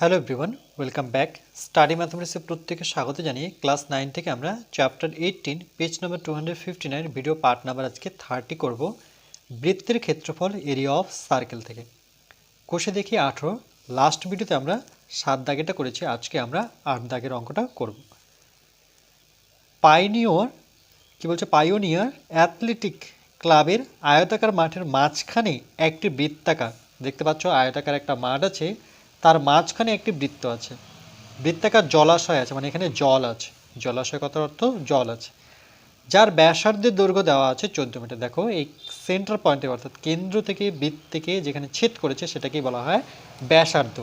Hello everyone welcome back study ম্যাথমেটিক্সে প্রত্যেকে স্বাগত জানিয়ে ক্লাস নাইন থেকে আমরা chapter eighteen page number two hundred fifty nine video part number আজকে থার্টি করব, বৃত্তের ক্ষেত্রফল এরিয়া অফ সার্কেল থেকে। কোষে দেখি আঠেরো লাস্ট ভিডিওতে আমরা সাত দাগেটা করেছি, আজকে আমরা আট দাগের অঙ্কটা করব। পাইনিয়র কি বলছে? পাইওনিয়ার অ্যাথলেটিক ক্লাবের আয়তাকার মাঠের মাঝখানে একটি বৃত্তাকার। দেখতে পাচ্ছ আয়তাকার একটা মাঠ আছে তার মাঝখানে একটি বৃত্ত আছে। বৃত্তাকার জলাশয় আছে মানে এখানে জল আছে। জলাশয় কত অর্থ জল আছে। যার ব্যাসার্ধের দৈর্ঘ্য দেওয়া আছে চোদ্দ মিটার। দেখো, এই সেন্টার পয়েন্টে অর্থাৎ কেন্দ্র থেকে বৃত্ত থেকে যেখানে ছেদ করেছে সেটাকেই বলা হয় ব্যাসার্ধ।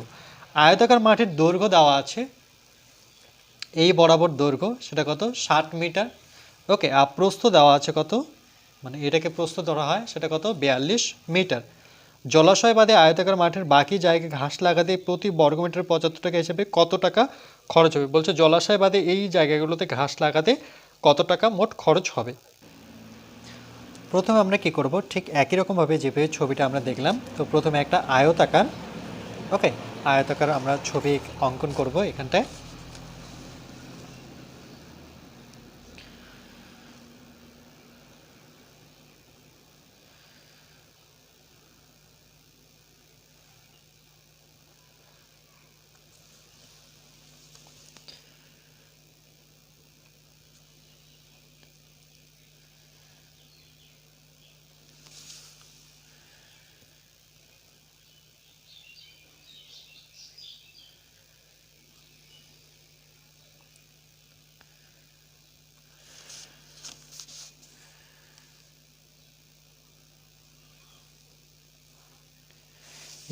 আয়তাকার মাঠের দৈর্ঘ্য দেওয়া আছে, এই বরাবর দৈর্ঘ্য, সেটা কত? ষাট মিটার। ওকে আর প্রস্থ দেওয়া আছে কত? মানে এটাকে প্রস্থ ধরা হয়, সেটা কত? বিয়াল্লিশ মিটার। জলাশয় বাদে আয়তাকার মাঠের বাকি জায়গায় ঘাস লাগাতে প্রতি বর্গমিটার পঁচাত্তর টাকা হিসেবে কত টাকা খরচ হবে? বলছে জলাশয় বাদে এই জায়গাগুলোতে ঘাস লাগাতে কত টাকা মোট খরচ হবে? প্রথমে আমরা কি করব? ঠিক একই রকমভাবে যেভাবে ছবিটা আমরা দেখলাম, তো প্রথমে একটা আয়তাকার ওকে আয়তাকার আমরা ছবি অঙ্কন করব এখানটায়।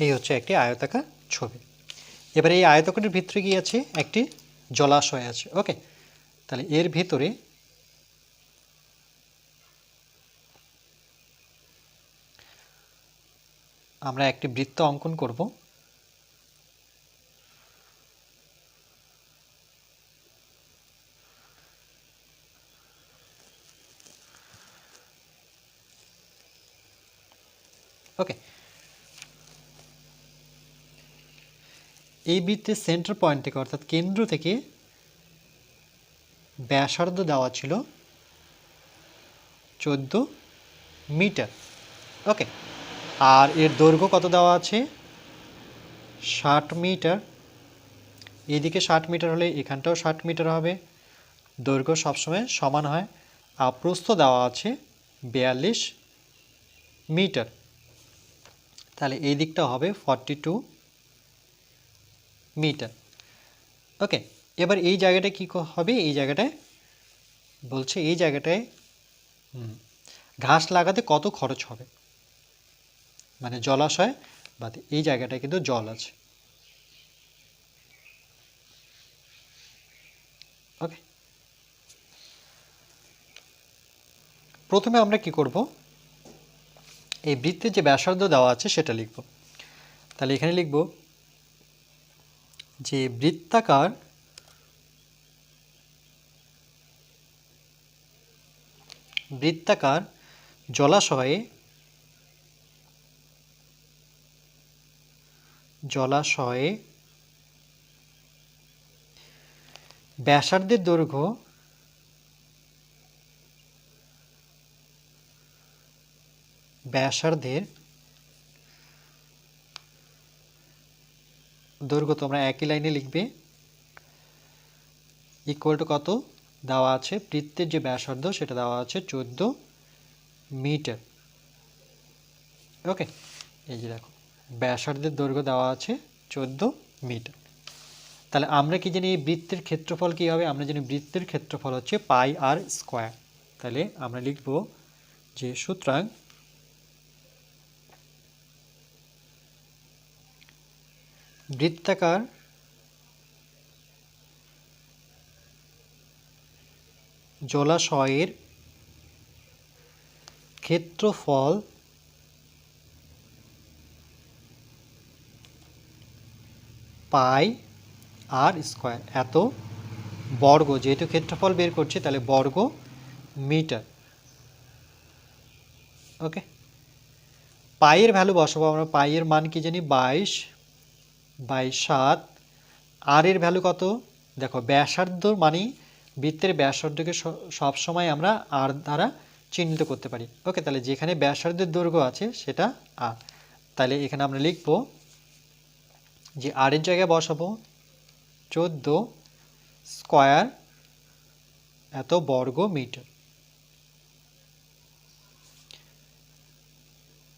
এই হচ্ছে একটি আয়তাকার ছবি। এবার এই আয়তকারের ভিতরে কি আছে? একটি জলাশয় আছে। ওকে? তাহলে এর ভিতরে আমরা একটি বৃত্ত অঙ্কন করব ওকে এই বৃত্তের সেন্টার পয়েন্ট থেকে, অর্থাৎ কেন্দ্র থেকে ব্যাসার্ধ দেওয়া ছিল চোদ্দ মিটার। ওকে আর এর দৈর্ঘ্য কত দেওয়া আছে? ষাট মিটার। এদিকে ষাট মিটার হলে এখানটাও ষাট মিটার হবে। দৈর্ঘ্য সবসময় সমান হয়। আর প্রস্থ দেওয়া আছে বিয়াল্লিশ মিটার। তাহলে এই দিকটা হবে ফর্টি টু মিটার ওকে এবার এই জায়গাটা কী হবে? এই জায়গাটায় বলছে, এই জায়গাটায় ঘাস লাগাতে কত খরচ হবে? মানে জলাশয় বা এই জায়গাটায় কিন্তু জল আছে। ওকে প্রথমে আমরা কি করব? এই বৃত্তের যে ব্যাসার্ধ দেওয়া আছে সেটা লিখব। তাহলে এখানে লিখব যে বৃত্তাকার বৃত্তাকার জলাশয়ে জলাশয়ে ব্যাসার্ধের দৈর্ঘ্য ব্যাসার্ধের দৈর্ঘ্য তোমরা একই লাইনে লিখবে। ইকুয়াল টু কত? দেওয়া আছে বৃত্তের যে ব্যাসার্ধ, সেটা দেওয়া আছে চোদ্দ মিটার। ওকে এই যে দেখো, ব্যাসার্ধের দৈর্ঘ্য দেওয়া আছে চোদ্দ মিটার। তাহলে আমরা কি জানি এই বৃত্তের ক্ষেত্রফল কী হবে? আমরা জানি বৃত্তের ক্ষেত্রফল হচ্ছে পাই আর স্কোয়ার। তাহলে আমরা লিখব যে সুতরাং বৃত্তাকার জলাশয়ের ক্ষেত্রফল পাই আর স্কোয়ার। এত বর্গ, যেহেতু ক্ষেত্রফল বের করছি, তাহলে বর্গ মিটার। ওকে? পাইয়ের ভ্যালু বসাবো আমরা। পাইয়ের মান কি জানি? বাইশ। বাই সাত। আর এর ভ্যালু কত? দেখো, ব্যাসার্ধ মানে বৃত্তের ব্যাসার্ধকে সবসময় আমরা আর দ্বারা চিহ্নিত করতে পারি। ওকে তাহলে যেখানে ব্যাসার্ধের দৈর্ঘ্য আছে, সেটা আর। তাহলে এখানে আমরা লিখব যে আর এর জায়গায় বসাবো চোদ্দ স্কয়ার এত বর্গ মিটার।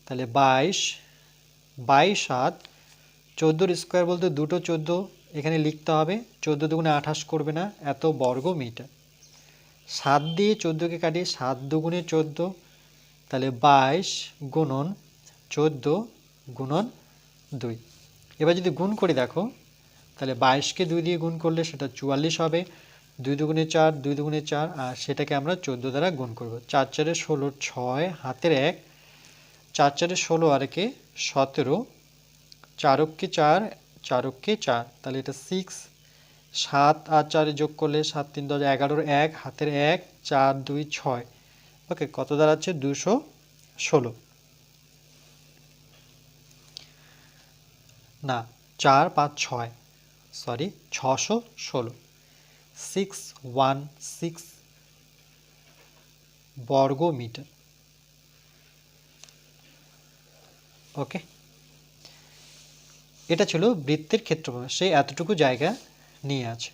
তাহলে বাইশ বাইশ সাত চোদ্দোর স্কোয়ার বলতে দুটো চোদ্দ এখানে লিখতে হবে। চোদ্দ দুগুণে আঠাশ করবে না, এত বর্গ মিটার সাত দিয়ে চোদ্দোকে কাটিয়ে সাত দুগুণে চোদ্দ, তাহলে বাইশ গুণন চোদ্দ গুণন দুই। এবার যদি গুণ করে দেখো, তাহলে বাইশকে দুই দিয়ে গুণ করলে সেটা চুয়াল্লিশ হবে। দুই দুগুণে চার, দুই দুগুণে চার, আর সেটাকে আমরা চোদ্দ দ্বারা গুণ করব। চার চারে ষোলো, ছয়, হাতের এক। চার চারে ষোলো আর একে সতেরো চারককে চার চারককে চার। তাহলে এটা সিক্স সাত আর চারে যোগ করলে সাত, তিন, দশ, এগারোর এক, হাতের এক, চার, দুই, ছয়। ওকে, কত দাঁড়াচ্ছে? দুশো ষোলো। না, চার, পাঁচ, ছয়। সরি ছশো ষোলো। সিক্স ওয়ান সিক্স বর্গ মিটার ওকে এটা ছিল বৃত্তের ক্ষেত্রফল। সে এতটুকু জায়গা নিয়ে আছে।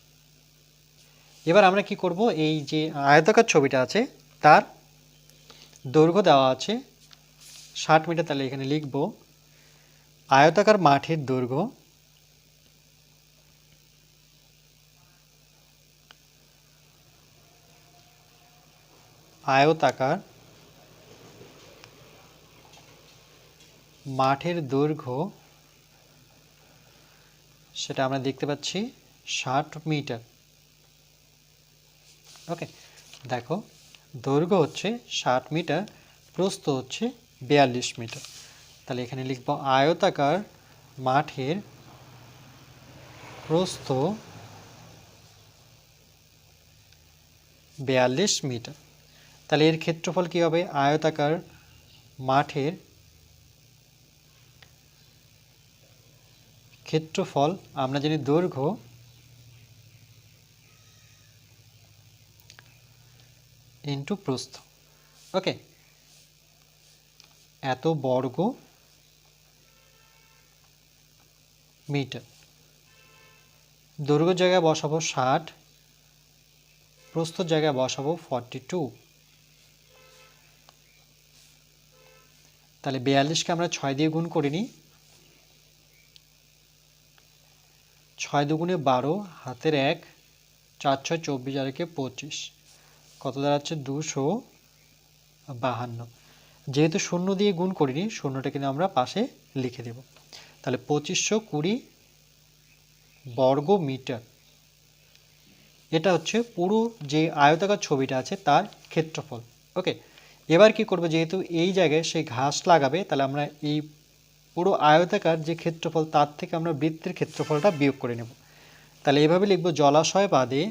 এবার আমরা কি করব? এই যে আয়তাকার ছবিটা আছে, তার দৈর্ঘ্য দেওয়া আছে ষাট মিটার। তাহলে এখানে লিখব, আয়তাকার মাঠের দৈর্ঘ্য আয়তাকার মাঠের দৈর্ঘ্য সেটা আমরা দেখতে পাচ্ছি ষাট মিটার। ওকে, দেখো, দৈর্ঘ্য হচ্ছে ষাট মিটার, প্রস্থ হচ্ছে বিয়াল্লিশ মিটার। তাহলে এখানে লিখব আয়তাকার মাঠের প্রস্থ বিয়াল্লিশ মিটার। তাহলে এর ক্ষেত্রফল কী হবে? আয়তাকার মাঠের ক্ষেত্রফল, আমরা জানি দৈর্ঘ্য ইন্টু প্রস্থ। ওকে এত বর্গ মিটার। দৈর্ঘ্য জায়গায় বসাবো ষাট, প্রস্থর জায়গায় বসাবো ফর্টি টু তাহলে বিয়াল্লিশকে আমরা ছয় দিয়ে গুণ করিনি ছয় দুগুণে বারো, হাতের এক, চার ছয় চব্বিশ, আর একে পঁচিশ। কত দাঁড়াচ্ছে? দুশো বাহান্ন। যেহেতু শূন্য দিয়ে গুণ করিনি শূন্যটা কিন্তু আমরা পাশে লিখে দেব। তাহলে পঁচিশশো কুড়ি বর্গ মিটার এটা হচ্ছে পুরো যে আয়তাকার ছবিটা আছে, তার ক্ষেত্রফল। ওকে? এবার কি করবে? যেহেতু এই জায়গায় সে ঘাস লাগাবে, তাহলে আমরা এই পুরো আয়তাকার যে ক্ষেত্রফল, তার থেকে আমরা বৃত্তের ক্ষেত্রফলটা বিয়োগ করে নেব। তাহলে এভাবে লিখব, জলাশয় বাদে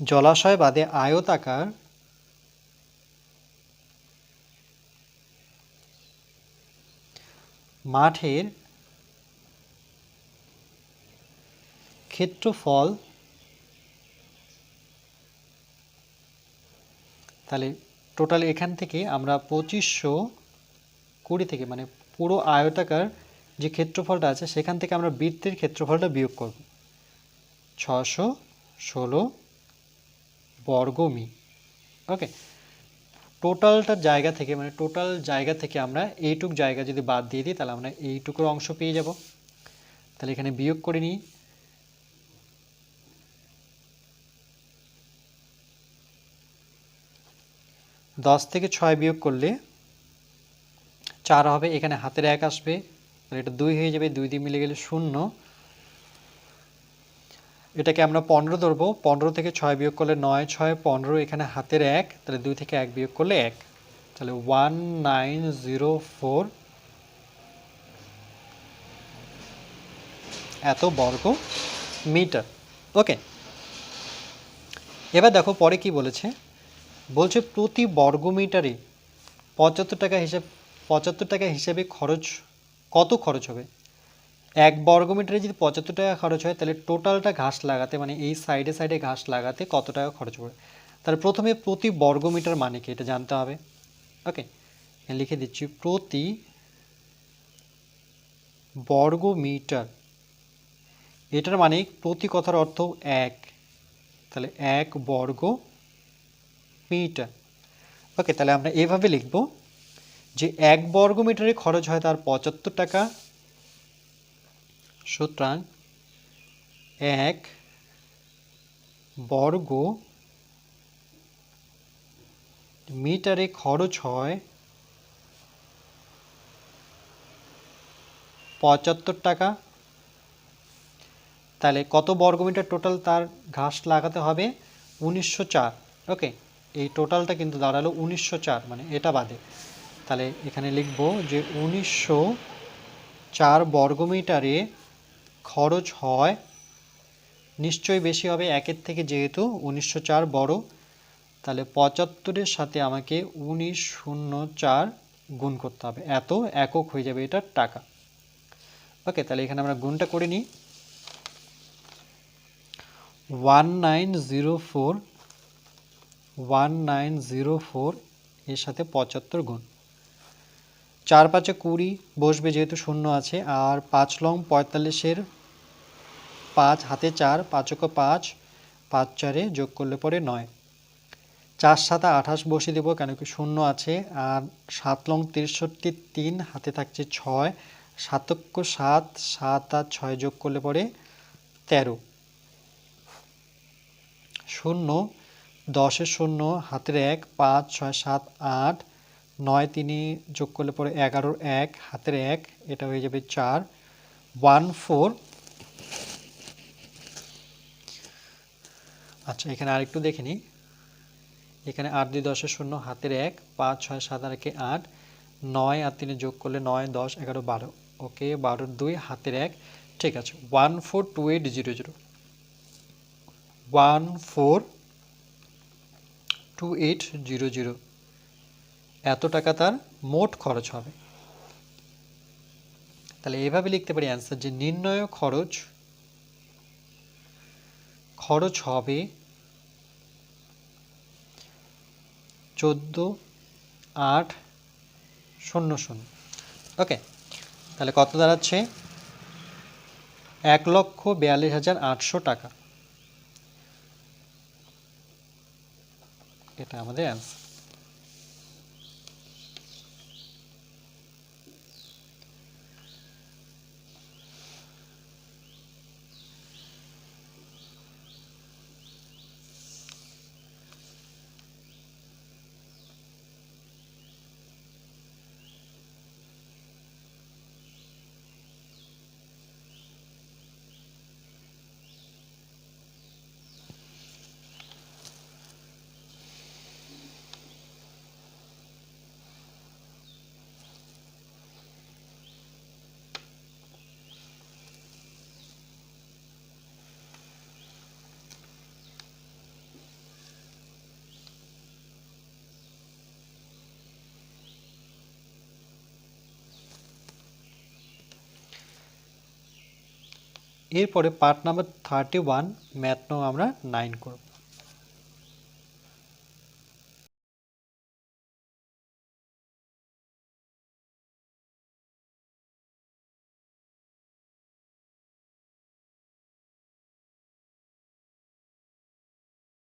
জলাশয় বাদে আয়তাকার মাঠের ক্ষেত্রফল তাহলে টোটাল এখান থেকে আমরা পঁচিশশো কুড়ি থেকে মানে পুরো আয়তাকার যে ক্ষেত্রফলটা আছে, সেখান থেকে আমরা বৃত্তের ক্ষেত্রফলটা বিয়োগ করব। ছশো ষোলো বর্গমি ওকে টোটালটার জায়গা থেকে মানে টোটাল জায়গা থেকে আমরা এইটুক জায়গা যদি বাদ দিয়ে দিই, তাহলে আমরা এইটুকুর অংশ পেয়ে যাব। তাহলে এখানে বিয়োগ করে নিই। দশ থেকে ছয় বিয়োগ করলে চার হবে, এখানে হাতের এক আসবে, তাহলে এটা দুই হয়ে যাবে, দুই দিয়ে মিলে গেলে শূন্য। এটাকে আমরা পনেরো ধরবো, পনেরো থেকে ছয় বিয়োগ করলে নয়, ছয়, পনেরো, এখানে হাতের এক, তাহলে দুই থেকে এক বিয়োগ করলে এক। তাহলে ওয়ান নাইন জিরো ফোর। এত বর্গ মিটার। ওকে। এবার দেখো পরে কি বলেছে? বলছে প্রতি বর্গমিটারে পঁচাত্তর টাকা হিসাব, পঁচাত্তর টাকা হিসাবে খরচ, কত খরচ হবে? এক বর্গমিটারে যদি পঁচাত্তর টাকা খরচ হয়, তাহলে টোটালটা ঘাস লাগাতে মানে এই সাইডে সাইডে ঘাস লাগাতে কত টাকা খরচ পড়বে তাহলে প্রথমে প্রতি বর্গমিটার মানে কি? এটা জানতে হবে। ওকে লিখে দিচ্ছি, প্রতি বর্গমিটার এটার মানে প্রতি কথার অর্থ এক। তাহলে এক বর্গ মিটার। ওকে, তাহলে আমরা এভাবে লিখব যে এক বর্গ মিটারে খরচ হয় তার পঁচাত্তর টাকা। সুতরাং এক বর্গ মিটারে খরচ হয় পঁচাত্তর টাকা। তাহলে কত বর্গমিটার টোটাল তার ঘাস লাগাতে হবে? উনিশশো চার। ওকে এই টোটালটা কিন্তু দাঁড়াল উনিশশো চার মানে এটা বাদে। তাহলে এখানে লিখব যে উনিশশো চার বর্গমিটারে খরচ হয়, নিশ্চয়ই বেশি হবে একের থেকে যেহেতু উনিশশো চার বড়, তাহলে পঁচাত্তরের সাথে আমাকে উনিশ শূন্য চার গুণ করতে হবে। এত একক হয়ে যাবে এটার টাকা। ওকে, তাহলে এখানে আমরা গুণটা করে নিই। One nine zero four one nine zero four এর সাথে পঁচাত্তর গুণ। চার পাঁচে কুড়ি বসবে যেহেতু শূন্য আছে, আর পাঁচ লং পঁয়তাল্লিশের পাঁচ হাতে চার পাঁচক পাঁচ পাঁচ চারে যোগ করলে পরে নয়। চার সাতা আঠাশ বসিয়ে দেবো কেন কি শূন্য আছে, আর সাত লং তেষট্টি তিন, হাতে থাকছে ছয় সাতক্য সাত সাত আর ছয় যোগ করলে পরে তেরো। শূন্য দশের শূন্য, হাতের এক, পাঁচ, ছয়, সাত, আট, নয়, তিনি যোগ করলে পরে এগারোর এক, হাতের এক, এটা হয়ে যাবে চার ওয়ান ফোর আচ্ছা এখানে আরেকটু দেখে নিই। এখানে আট দুই দশের শূন্য, হাতের এক, পাঁচ, ছয়, সাত, আর একে আট, নয়, আর তিনে যোগ করলে নয়, দশ, এগারো, বারো। ওকে, বারোর দুই, হাতের এক। ঠিক আছে one four two eight zero zero one four two eight zero zero এত টাকা তার মোট খরচ হবে। তাহলে এভাবে লিখতে পারি অ্যান্সার যে নির্ণয় খরচ খরচ হবে চোদ্দ আট শূন্য শূন্য। ওকে তাহলে কত দাঁড়াচ্ছে? এক লক্ষ বিয়াল্লিশ হাজার আটশো টাকা। এটা আমাদের অ্যান্সার এরপরে part number thirty one math নং আমরা নাইন করব।